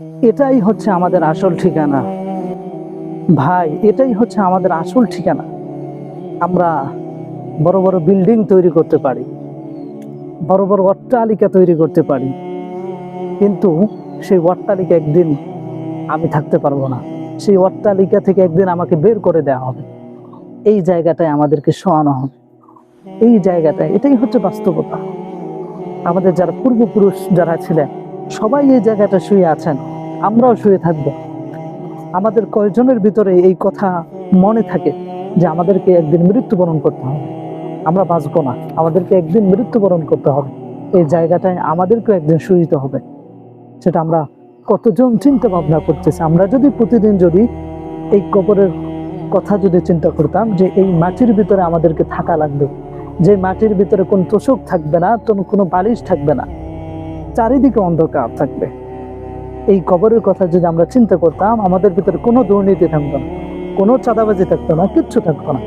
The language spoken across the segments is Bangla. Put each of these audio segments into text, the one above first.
এটাই হচ্ছে আমাদের আসল ঠিকানা। ভাই, এটাই হচ্ছে আমাদের আসল ঠিকানা। আমরা বড় বড় বিল্ডিং তৈরি করতে পারি, বড় বড় অট্টালিকা তৈরি করতে পারি, কিন্তু সেই অট্টালিকা একদিন আমি থাকতে পারব না। সেই অট্টালিকা থেকে একদিন আমাকে বের করে দেওয়া হবে। এই জায়গাটায় আমাদেরকে শোয়ানো হবে। এই জায়গাটায়, এটাই হচ্ছে বাস্তবতা। আমাদের যারা পূর্বপুরুষ যারা ছিলেন সবাই এই জায়গাটা শুয়ে আছেন। আমরাও শুয়ে থাকব। আমাদের কয়জনের ভিতরে এই কথা মনে থাকে যে আমাদেরকে একদিন মৃত্যুবরণ করতে হবে? আমরা বাঁচবো না। আমাদেরকে একদিন মৃত্যুবরণ করতে হবে। এই জায়গাটায় আমাদেরকেও একদিন শুইতে হবে। সেটা আমরা কতজন চিন্তা ভাবনা করতেছি। আমরা যদি প্রতিদিন যদি এই কবরের কথা যদি চিন্তা করতাম যে এই মাটির ভিতরে আমাদেরকে থাকা লাগবে, যে মাটির ভিতরে কোনো তোষক থাকবে না কোনো বালিশ থাকবে না চারিদিকে অন্ধকার থাকবে। এই কবরের কথা যদি আমরা চিন্তা করতাম, আমাদের ভিতরে কোনো দুর্নীতি থাকতো না, কোনো চাঁদাবাজি থাকতো না, কিচ্ছু থাকতো না।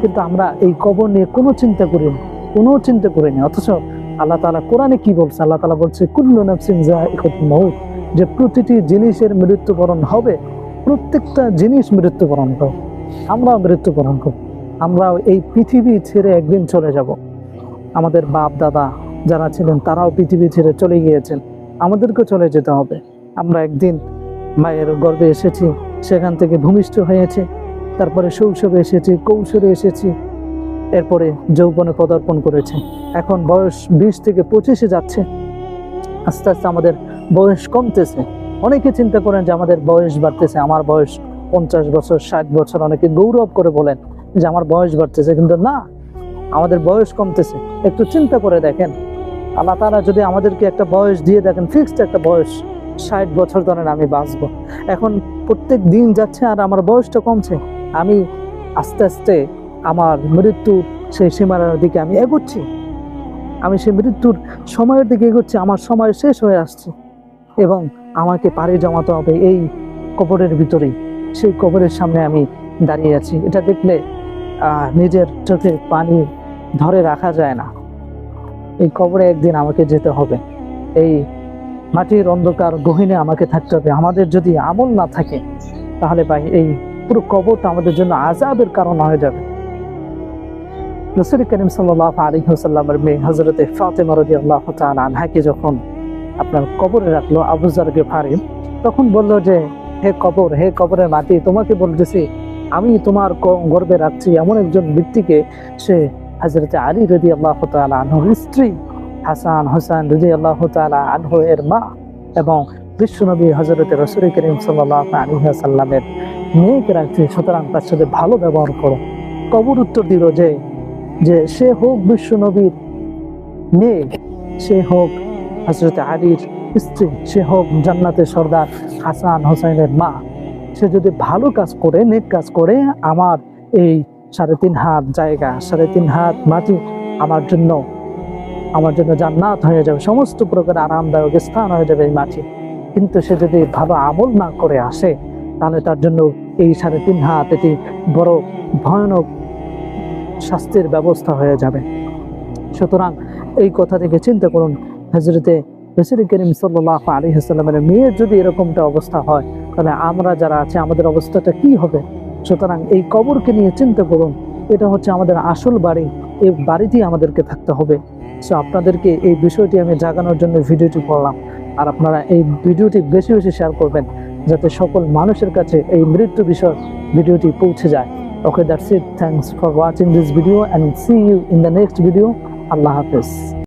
কিন্তু আমরা এই কবর নিয়ে কোনো চিন্তা করিনি, কোনো চিন্তা করিনি। অথচ আল্লাহ তালা কোরআনে কি বলছে? আল্লাহ তালা বলছে, কুল্লু নফসিন মৌত যে প্রতিটি জিনিসের মৃত্যুবরণ হবে, প্রত্যেকটা জিনিস মৃত্যুবরণ করবে আমরাও মৃত্যুবরণ করব আমরাও এই পৃথিবী ছেড়ে একদিন চলে যাব। আমাদের বাপ দাদা যারা ছিলেন, তারাও পৃথিবী ছেড়ে চলে গিয়েছেন। আমাদেরকেও চলে যেতে হবে। আমরা একদিন মায়ের গর্ভে এসেছি, সেখান থেকে ভূমিষ্ঠ হয়েছে, তারপরে শৈশবে এসেছি, কৌশলে এসেছি, এরপরে যৌবনে পদার্পণ করেছে। এখন বয়স বিশ থেকে পঁচিশে যাচ্ছে। আস্তে আস্তে আমাদের বয়স কমতেছে। অনেকে চিন্তা করেন যে আমাদের বয়স বাড়তেছে। আমার বয়স পঞ্চাশ বছর, ষাট বছর। অনেকে গৌরব করে বলেন যে আমার বয়স বাড়তেছে। কিন্তু না, আমাদের বয়স কমতেছে। একটু চিন্তা করে দেখেন। আল্লাহ তালা যদি আমাদেরকে একটা বয়স দিয়ে দেখেন ফিক্সড একটা বয়স, ষাট বছর ধরেন আমি বাঁচবো। এখন প্রত্যেক দিন যাচ্ছে আর আমার বয়সটা কমছে, আমি আস্তে আস্তে আমার মৃত্যুর সেই সীমানার দিকে আমি এগোচ্ছি। আমি সেই মৃত্যুর সময়ের দিকে এগোচ্ছি, আমার সময় শেষ হয়ে আসছে এবং আমাকে পাড়ি জমাতে হবে এই কবরের ভিতরেই। সেই কবরের সামনে আমি দাঁড়িয়ে আছি। এটা দেখলে নিজের চোখে পানি ধরে রাখা যায় না। এই কবরে একদিন আমাকে যেতে হবে। এই মাটির অন্ধকার গহীনে আমাকে থাকতে হবে। আমাদের যদি আমল না থাকে, তাহলে ভাই এই পুরো কবরটা আমাদের জন্য আজাবের কারণ হয়ে যাবে। করিম সাল্লাহ আলী হাসাল্লামের মেয়ে হজরতে ফাতেমা রদি আল্লাহ আনহাকে যখন আপনার কবরে রাখল আবুজার গেফারি তখন বলল যে, হে কবর, হে কবরের মাটি, তোমাকে বলতেছি, আমি তোমার গর্বে রাখছি। এমন একজন ব্যক্তিকে সে হজরত আলী রদি আল্লাহ আনহুর স্ত্রী হাসান হোসেন রদি আল্লাহ আনহু এর মা এবং বিশ্বনবী হজরত রসুল করিম সাল্লাহ আলী সাল্লামের মেয়েকে রাখছি। সুতরাং তার সাথে ভালো ব্যবহার করো। কবর উত্তর দিল যে যে সে হোক বিশ্বনবীর মেয়ে, সে হোক হজরত আলীর স্ত্রী, সে হোক জান্নাতের সর্দার হাসান হোসেনের মা, সে যদি ভালো কাজ করে, নেক কাজ করে, আমার এই সাড়ে তিন হাত জায়গা, সাড়ে তিন হাত মাটি আমার জন্য আমার জন্য জান্নাত হয়ে যাবে। সমস্ত প্রকার আরামদায়ক স্থান হয়ে যাবে এই মাটি। কিন্তু সে যদি ভালো আমল না করে আসে, তাহলে তার জন্য এই সাড়ে তিন হাত এটি বড় ভয়ানক শাস্তির ব্যবস্থা হয়ে যাবে। সুতরাং এই কথা থেকে চিন্তা করুন হজরতে রসুল করিম সাল্লাহ আলী হাসাল্লামের মেয়ের যদি এরকমটা অবস্থা হয়, তাহলে আমরা যারা আছে, আমাদের অবস্থাটা কি হবে? সুতরাং এই কবরকে নিয়ে চিন্তা করুন। এটা হচ্ছে আমাদের আসল বাড়ি। এই বাড়িতেই আমাদেরকে থাকতে হবে। সো আপনাদেরকে এই বিষয়টি আমি জাগানোর জন্য ভিডিওটি করলাম। আর আপনারা এই ভিডিওটি বেশি বেশি শেয়ার করবেন, যাতে সকল মানুষের কাছে এই মৃত্যু বিষয় ভিডিওটি পৌঁছে যায়। Okay that's it Thanks for watching this video and see you in the next video Allah Hafiz.